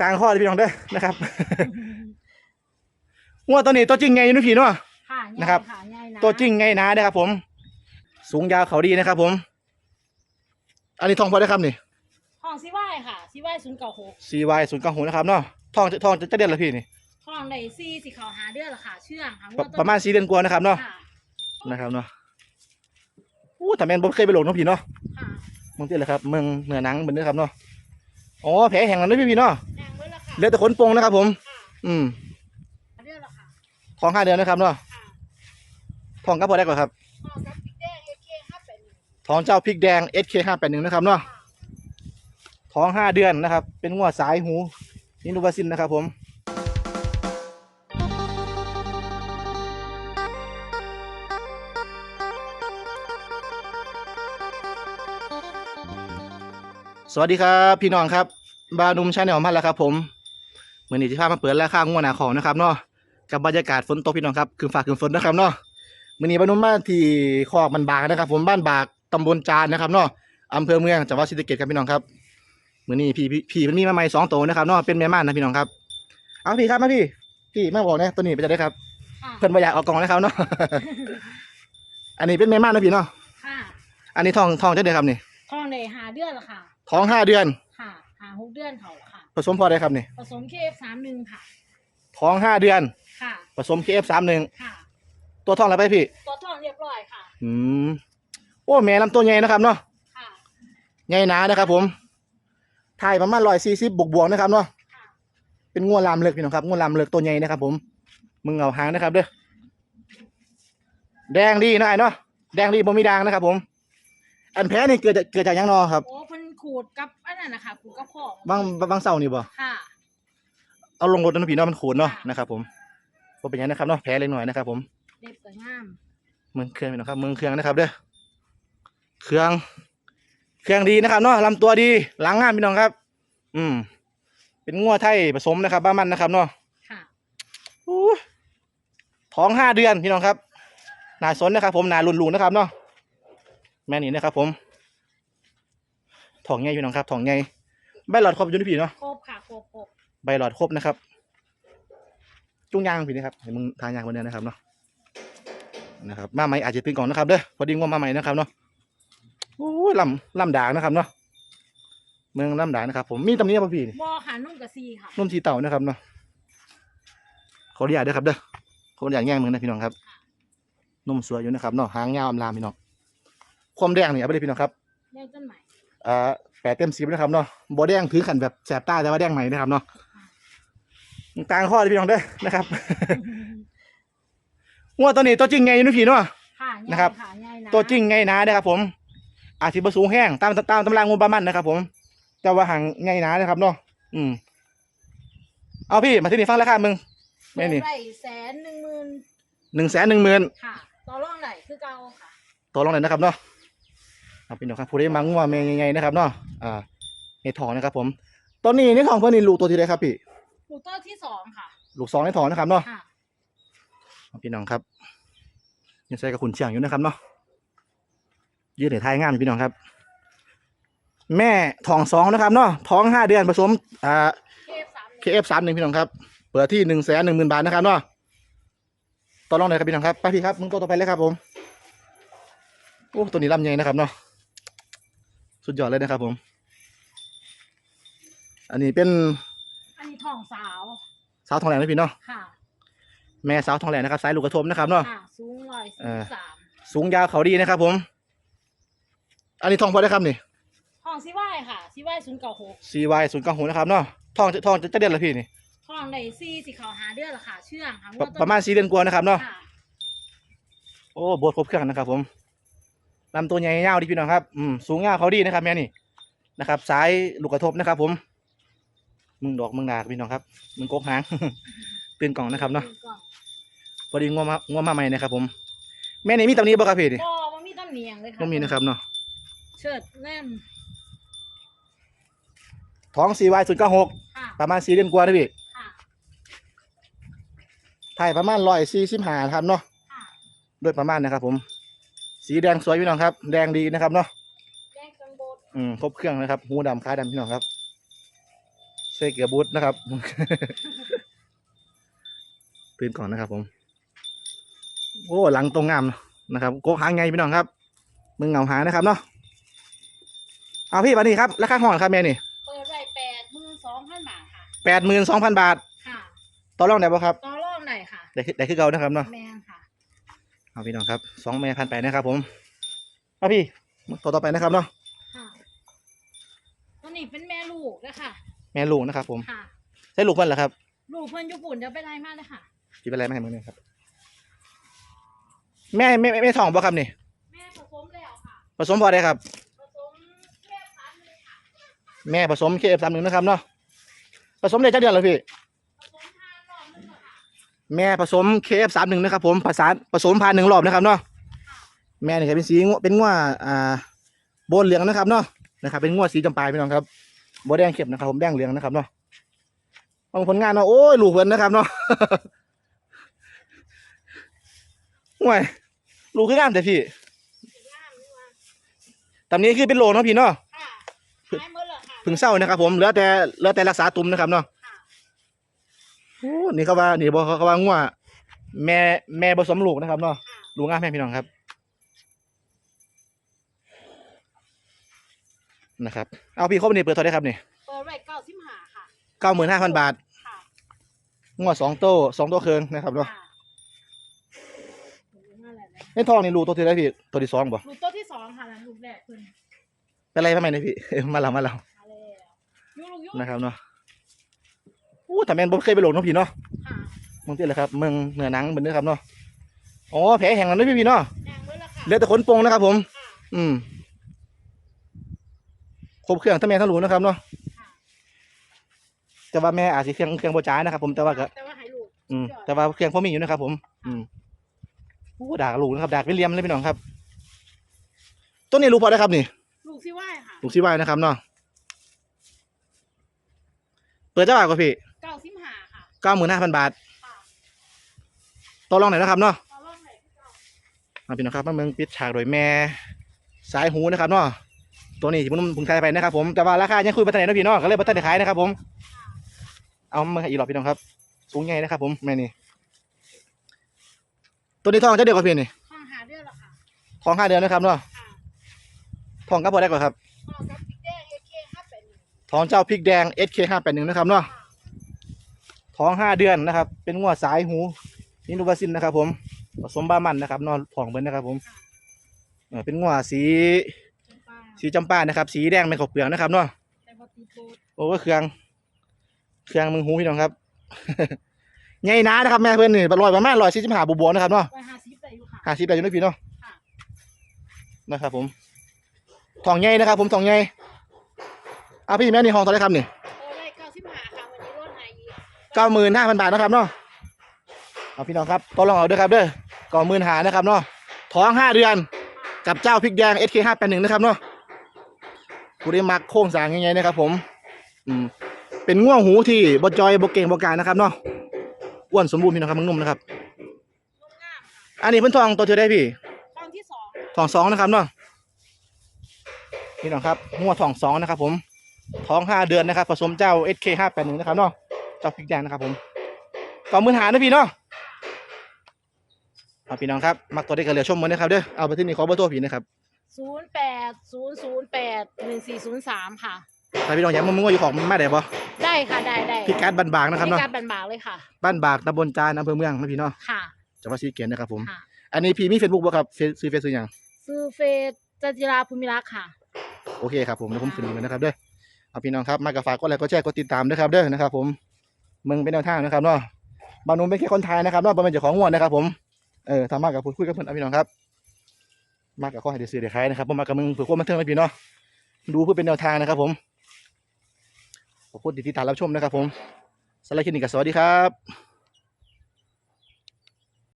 ต่างข้อเลยพี่น้องเด้อนะครับงัวตัวนี้ตัวจริงไงอยู่นะพี่เนาะ ค่ะนะครับง่ายค่ะง่ายนะตัวจริงไงนะนะครับ ผม สูงยาวเขาดีนะครับ ผม อันนี้ทองพอได้ครับนี่ห้องซีไวายค่ะซีไวายศูนย์เก้าหก CY ศูนย์เก้าหกนะครับเนาะทองจะทองจะจะเดือนละพี่นี่ห้องในซีสิเขาหาเดือนละค่ะ เชื่องค่ะปประมาณสี่เดือนกว่านะครับเนาะค่ะนะครับเนาะอู้แต่แม่นบ่เคยไปหลงเน้องพี่เนาะ ค่ะ มึงเจอเลยครับเมืองเหนือหนังเหมือนเดิมครับเนาะ อ๋อแผลแห้งแล้วนะพี่พี่เนาะแดงไว้ละค่ะเหลือแต่ขนโปงนะครับ ผมค่ะอืมเดือนละค่ะทองห้าเดือนนะครับเนาะค่ะทองก็พอได้กว่าครับห้องซับพริกแดงเอเคห้าแปดหนึ่งทองเจ้าพริกแดง SK ห้าแปดหนึ่งนะครับเนาะค่ะท้องห้าเดือนนะครับ เป็นงวดสายหูนินูวาซินนะครับ ผม สวัสดีครับพี่น้องครับบานุมชาแนลมาแล้วครับ ผมเมื่อนี้ที่พามาเปิดราคางวดหนาของนะครับเนาะกับบรรยากาศฝนตกพี่น้องครับคือฝากคือฝนนะครับเนาะมื่อนี้บานุมมาที่คอกมันบากนะครับ ผมบ้านบากตำบลจานนะครับเนาะอำเภอเมืองจังหวัดศรีสะเกษครับพี่น้องครับมื่อนี้พี่พี่พี่มันมีมาใหม่สองตัวนะครับเนาะเป็นแม่ม่านนะพี่น้องครับเอาพี่ครับมาพี่พี่มาบอกเนี่ยตัวนี้ไปจะได้ครับค่ะเพิ่นมาอยากเออกกล่องนะครับเนาะอันนี้เป็นแม่ม่านนะพี่เนาะค่ะอันนี้ทองทองจะได้ครับนี่ห้องในหาเดือนละค่ะ ท้องห้าเดือน ค่ะหาหกเดือนเขาละค่ะ ผสมพอได้ครับนี่ผสมเคฟสามหนึ่งค่ะ ท้องห้าเดือน ค่ะ ผสมเคเอฟสามหนึ่งค่ะ ตัวทองอะไรไปพี่ ตัวทองเรียบร้อยค่ะ อืมโอ้แม่ลำตัวใหญ่นะครับเนาะค่ะ ใหญ่หนานะครับ ผมถ่ายประมาณร้อยสี่สิบบวกบวกๆนะครับเนาะค่ะ เป็นงวลามเลิกพี่น้องครับงวลามเลิกตัวใหญ่นะครับ ผมมึงเอาหางนะครับเด้อแดงดีนะไอ้เนาะแดงดีบ่มีด่างนะครับ ผม อันแพ้นี่เกิดจากเกิดจากหยังนอครับ โอ้เพิ่น ขูดกับอันนั้นนะคะขูดกับข้อบางบางเสานี่บ่ค่ะ เอาลงรถนะพี่เนาะมันขูดเนาะค่ะนะครับผมก็เป็นอย่างนั้นนะครับเนาะแพ้เล็กน้อยนะครับ ผมเด็บสวยงามเมืองเครื่องพี่น้องครับเมืองเครื่องนะครับเด้อเครื่อง เครื่องดีนะครับเนาะลำตัวดีหลังงามพี่น้องครับ อืม เป็นงัวไทยผสมนะครับ บ้านมันนะครับเนาะค่ะอู้ท้องห้าเดือนพี่น้องครับนาสนนะครับ ผมนาลุนลุนะครับเนาะแม่นี่นะครับ ผม ท้องใหญ่พี่น้องครับท้องใหญ่ใบหลอดครบอยู่ที่พี่เนาะครบค่ะครบครบใบหลอดครบนะครับจุ้งยางพี่นะครับเห็นมึงทานยางคนเดียวนะครับเนาะนะครับมาใหม่อาจจะเป็นกล่องนะครับเด้อพอดีงวมาใหม่นะครับเนาะโอ้ยลำลำด่างนะครับเนาะเมืองลำด่างนะครับผมมีตำหนี้ป่ะพี่นี่บอค่ะนุ่มกับซีค่ะนุ่มทีเต่านะครับเนาะขออนุญาตด้วยครับเด้อขออนุญาตแง่งมือนะพี่น้องครับนุ่มสวยอยู่นะครับเนาะหางยาวอำลามพี่น้องความแดงนี่เอาไปเลยพี่น้องครับเรียกต้นใหม่ อ่าแปดเต็มสิบนะครับเนาะบอแดงถือขันแบบแสบตาแต่ว่าแดงใหม่นะครับเนาะต่างข้อเลยพี่น้องเด้อนะครับงัวตัวนี้ตัวจริงไงอยู่นะพี่เนาะค่ะนะครับง่ายค่ะง่ายนะตัวจริงไงนะนะครับผม อาชีพสูงแห้งตามตามตำรางงูบามันนะครับ ผมแต่ว่าห่างไงนะนะครับเนาะ อืม เอาพี่มาที่นี่ฟังราคามึงแม่นี่เปิดไว้แสนหนึ่งหมื่นหนึ่งแสนหนึ่งหมื่นค่ะ ต่อรองไหนคือเก่าค่ะ ต่อรองหน่อยนะครับเนาะ เอาพี่น้องครับผู้ได้มังว่าแม่ยังไงนะครับเนาะอ่าในทองนะครับ ผม ตอนนี้ในทองเพื่อนนี่ลูกตัวที่ใดครับพี่หูเตอร์ที่สองค่ะ ลูกสองในทองนะครับเนาะค่ะเอาพี่น้องครับยังใส่กับขุนเชียงอยู่นะครับเนาะยืดในท้ายงานพี่น้องครับ แม่ทองสองนะครับเนาะท้องห้าเดือนผสมอ่าเคฟสามหนึ่ง KF สามหนึ่งพี่น้องครับ เปิดที่หนึ่งแสนหนึ่งหมื่นบาทนะครับเนาะต่อรองหน่อยครับพี่น้องครับ ไปพี่ครับ มึงตัวต่อไปเลยครับผม โอ้ ตัวนี้ลำใหญ่นะครับเนาะ สุดยอดเลยนะครับผม อันนี้เป็นอันนี้ทองสาว สาวทองแหลมนะพี่เนาะค่ะแม่สาวทองแหลมนะครับสายลูกกระทบนะครับเนาะค่ะสูงร้อยเอสี่อสามสูงยาวเขาดีนะครับ ผม อันนี้ทองพอได้ครับนี่ทองซีไวายค่ะซีไวายศูนย์เก้าหก CY ศูนย์เก้าหกนะครับเนาะทองจะทองจะจะเดือนละพี่นี่ทองในซีสิเขาหาเดือนละค่ะเชื่องค่ะประประมาณสี่เดือนกว่านะครับเนาะค่ะโอ้บทครบเครื่องนะครับผม ลำตัวใหญ่ยาวดีพี่น้องครับอืมสูงยาวเขาดีนะครับแม่นี่นะครับสายลูกกระทบนะครับ ผม มึงดอกมึงดากพี่น้องครับ มึงกกหางตื่นกล่องนะครับเนาะก่อนพอดีงัวมางัวมาใหม่นะครับ ผม แม่นี่มีตำหนี้บ่ครับพี่นี่ก็มันมีตำเนียงเลยค่ะก็มีนะครับเนาะเชิดแน่นท้อง CY ศูนย์เก้าหกค่ะ ประมาณสี่เดือนกว่านะพี่ค่ะ ถ่ายประมาณร้อยสี่สิบห้าครับเนาะ ค่ะ โดยประมาณนะครับผม สีแดงสวยพี่น้องครับ แดงดีนะครับเนาะแดงจังโบดอืมครบเครื่องนะครับ หูดำขาดำพี่น้องครับใส่เกลือบูทนะครับ ตื่นก่อนนะครับผม โอ้หลังตรงงามนะครับโกกหางไงพี่น้องครับ มึงเหงาหานะครับเนาะเอาพี่บัดนี้ครับราคาห้องครับแม่นี่เปิดไว้แปดหมื่นสองพันบาทค่ะแปดหมื่นสองพันบาท ค่ะต่อรองได้ป่ะครับต่อรอบไหนอยค่ะได้คือได้คือเก่านะครับเนาะแมนค่ะ เอาพี่น้องครับสองแม่พันไปนะครับ ผมเอาพี่ตัวต่อไปนะครับเนาะค่ะตัวนี้เป็นแม่ลูกนะคะแม่ลูกนะครับ ผมค่ะใช่ลูกเพิ่นเหรอครับ ลูกเพื่อนญี่ปุ่นเดี๋ยวไปไล่มาเลยค่ะพี่เป็นอะไรไม่ให้มึงเนี่ยครับ แม่แม่แม่แม่ท้องป่ะครับนี่แม่ผสมแล้วค่ะผสมพอได้ครับผสมแค่พันเลยค่ะแม่ผสมเคฟสามหนึ่งนะครับเนาะผสมได้จักเดือนแล้วพี่ ผสมทานรอบนึงเหรอค่ะ แม่ผสมเคฟสามหนึ่งนะครับผมผสานผสมผ่านหนึ่งรอบนะครับเนาะแม่นี่ก็เป็นสีงัวเป็นงัวอ่าโบนเหลืองนะครับเนาะนะครับ เป็นงัวสีจำปาพี่น้องครับโบแดงเข้มนะครับ ผมแดงเหลืองนะครับเนาะบางผลงานเนาะโอ้ยลูกเพิ่นนะครับเนาะห่วยลูกคืองามแต่พี่งามนี่ว่าตำนี้คือเป็นโลเนาะพี่เนาะค่ะหายหมดเลยค่ะเพึ่งเศร้านะครับ ผมเหลือแต่เหลือแต่รักษาตุ่มนะครับเนาะค่ะ โอ้นี่เขาว่านี่บอกเขาว่างัวแม่แม่ผสมลูกนะครับเนาะค่ะลูกงามแม่พี่น้องครับ นะครับ เอาพี่ครบนี่เปิดเท่าไหรครับนี่เปิดไว้เก้าสิบห้าค่ะเก้าหมื่นห้าพันบาทค่ะงัวสองโตสองโตเครื่องนะครับเนาะค่ะลูกนั่นแหละนะในทองนี่ลูกตัวที่ได้พี่ตัวที่สองบ่ลูกตัวที่สองค่ะแล้วลูกแรกเพิ่นเป็นไรทำไมเนี่ยพี่ มาเรามาเรามาแล้วยูลูกยูนะครับเนาะ อู้แต่แม่นผมเคยไปหลงเนาะพี่เนาะค่ะมึงที่เลยครับเมืองเหนือหนังเหมือนเดิมครับเนาะอ๋อแผลแห้งแล้วด้วยพี่พี่เนาะแดงเลยละค่ะเหลือแต่ขนโปงนะครับ ผม ค่ะอืมครบเครื่องทั้งแม่ทั้งลูกนะครับเนาะค่ะแต่ว่าแม่อาจจะเครื่องเครื่องโบจ้ายนะครับ ผมแต่ว่าก็ แต่ว่าให้ลูกอืมแต่ว่าเครื่องพ่อมีอยู่นะครับผม อืมโอ้ดากลูกนะครับดากวิลเลียมเลยพี่น้องครับ ต้นนี้ลูกพอได้ครับนี่ลูกที่ไหวค่ะ ลูกซีไว้นะครับเนาะเปิดเจ้าบ่าวก็พี่เก้าสิบห้าค่ะ เก้าหมื่นห้าพันบาทค่ะต่อรองไหนอยนะครับเนาะต่อรอบไหนพี่เจ้ามาพี่น้องครับมาเมืองปิดฉากโดยแม่สายหูนะครับเนาะตัวนี้ที่ผมผมขายไปนะครับผมแต่ว่าราคายังคุยไปทางไหนนะพี่เนาะก็เลยไปทางไหนขายนะครับผม เอามาอีกรอบพี่น้องครับ สูงใหญ่นะครับ ผมแม่นี่ตัวนี้ทองจะเดียวกับพี่นี่ห้องหาเดือนละค่ะทองห้าเดือนนะครับเนาะค่ะทองก็พอได้ก่อนครับห้องกับพริกแดงเอเคห้าแปดหนึ่งทองเจ้าพริกแดง SK ห้าแปดหนึ่งนะครับเนาะค่ะ ทองห้าเดือนนะครับ เป็นงวดสายหูนินูบาซินนะครับ ผมผสมบ้ามันนะครับเนอนทองเบิ้นะครับ ผมเออเป็นงวดสีจำปาสีจำปานะครับ สีแดงเป็นขอบเปลือกนะครับเนาะแต่ปฏิโกดโอ้ก็เครื่อง เครื่องมึงหูพี่น้องครับใหญ่หนานะครับแม่เพื่อนนี่ลอยประมาณร้อยสี่สิบห้าบวกๆนะครับเนาะไปห้าสิบได้อยู่ค่ะห้าสิบได้อยู่นะพี่เนาะค่ะนะครับ ผมทองใหญ่นะครับ ผมทองใหญ่เอาพี่แม่นี่ห้องเท่าไหรครับนี่ เก้าหมื่นห้าพันบาทนะครับเนาะเอาพี่น้องครับก็ลองเอาด้วยครับเด้อเก้าหมื่นหานะครับเนาะท้องห้าเดือนกับเจ้าพริกแดง SK ห้าแปดหนึ่งนะครับเนาะผู้ได้มักโค้งสร้างยังไงนะครับผมอืมเป็นง่วงหูที่บจอยบเก่งบกการนะครับเนาะอ้วนสมบูรณ์พี่น้องครับมึงนุ่มนะครับลดงามค่ะอันนี้เพิ่นทองตัวเท่าได้พี่ห้องที่สองค่ะทองสองนะครับเนาะพี่น้องครับงัวทองสองนะครับ ผมท้องห้าเดือนนะครับ ผสมเจ้า SK ห้าแปดหนึ่งนะครับเนาะ เจ้าพริกแดงนะครับผมก่อมือหานะพี่เนาะเอาพี่น้องครับมักตัวได้กันเหลือชมมันนะครับเด้อเอาไปที่นี่ขอเบอร์โทรพี่นะครับศูนย์แปดศูนย์ศูนย์แปดหนึ่งสี่ศูนย์สามค่ะ ถ้าพี่น้องอยากมามึงว่าอยู่ของมันมาได้ปะได้ค่ะได้ได้พิกัดบ้านบางนะครับมีเนาะการบันบากเลยค่ะบ้านบากตำบลจานอำเภอเมืองนะพี่เนาะค่ะจังหวัดศรีสะเกษนะครับผมค่ะอันนี้พี่มีเฟซบุ๊กบ่ครับเฟซซื้อเฟซซื้อหยังซื้อเฟซจันจิราภูมิรักษ์ค่ะ โอเคครับผมเดี๋ยวผมขึ้นเลยนะครับเด้อเอาพี่น้องครับมากระฝากก็ไลค์ก็แชร์ก็ติดตามด้วยครับเด้อนะครับผม มึงเป็นแนวทางนะครับเนาะบางนุ่มเป็นแค่คนไทยนะครับเนาะบ่เป็นเจ้าของงวดนะครับ ผมเออทำมากกับพูดคุยกับเพื่อนอาพี่น้องครับ มากกับข้อให้เด้ซื้อได้ขายนะครับผมมากับมึงเผื่อควบมบันเทิงนะพี่เนาะดูเพื่อเป็นแนวทางนะครับ ผมขอบคุณที่ติดตามรับชมนะครับ ผมสไลด์คลิปนี้ก็สวัสดีครับ